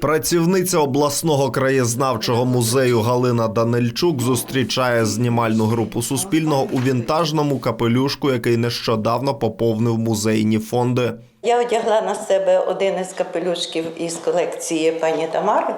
Працівниця обласного краєзнавчого музею Галина Данильчук зустрічає знімальну групу Суспільного у вінтажному капелюшку, який нещодавно поповнив музейні фонди. Я одягла на себе один із капелюшків із колекції пані Тамари.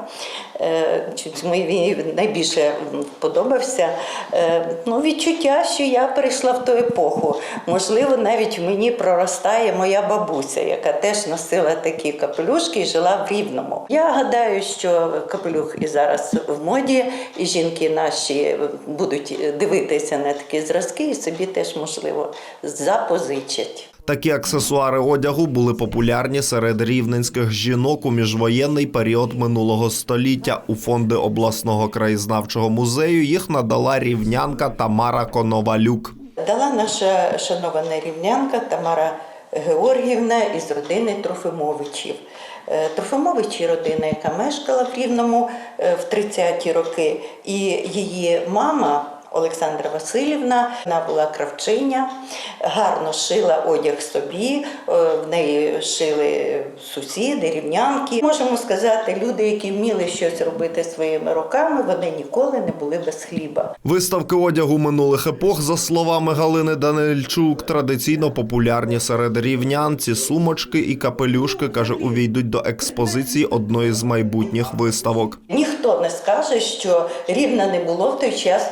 Е, чуть Мені найбільше подобався. Е, Ну, відчуття, що я перейшла в ту епоху. Можливо, навіть мені проростає моя бабуся, яка теж носила такі капелюшки і жила в Рівному. Я гадаю, що капелюх і зараз в моді, і жінки наші будуть дивитися на такі зразки, і собі теж можливо запозичать. Такі аксесуари одягу були популярні серед рівненських жінок у міжвоєнний період минулого століття. У фонди обласного краєзнавчого музею їх надала рівнянка Тамара Коновалюк. Дала наша шанована рівнянка Тамара Георгіївна із родини Трофимовичів. Е, Трофимовичі родина, яка мешкала в Рівному е, в 30-ті роки, і її мама. Олександра Васильівна, вона була кравчиня, гарно шила одяг собі, е, в неї шили сусіди, рівнянки. Можемо сказати, люди, які вміли щось робити своїми руками, вони ніколи не були без хліба. Виставки одягу минулих епох, за словами Галини Данильчук, традиційно популярні серед рівнян. Ці сумочки і капелюшки, каже, увійдуть до експозиції одної з майбутніх виставок. Ніхто не скаже, що рівна не було в той час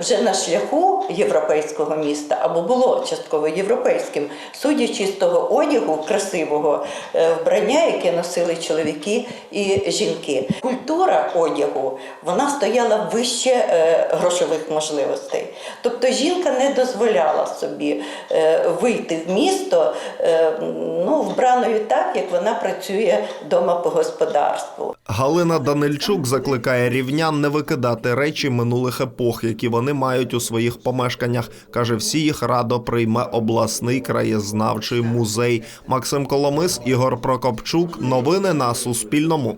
вже на шляху європейського міста або було частково європейським, судячи з того одягу красивого е, вбрання, яке носили чоловіки і жінки. Культура одягу вона стояла вище е, грошових можливостей. Тобто жінка не дозволяла собі е, вийти в місто е, ну, вбраною так, як вона працює вдома по господарству. Галина Данильчук закликає рівнян не викидати речі минулих епох, які вони мають у своїх помешканнях. каже, всі їх радо прийме обласний краєзнавчий музей. Максим Коломис, Ігор Прокопчук. Новини на Суспільному.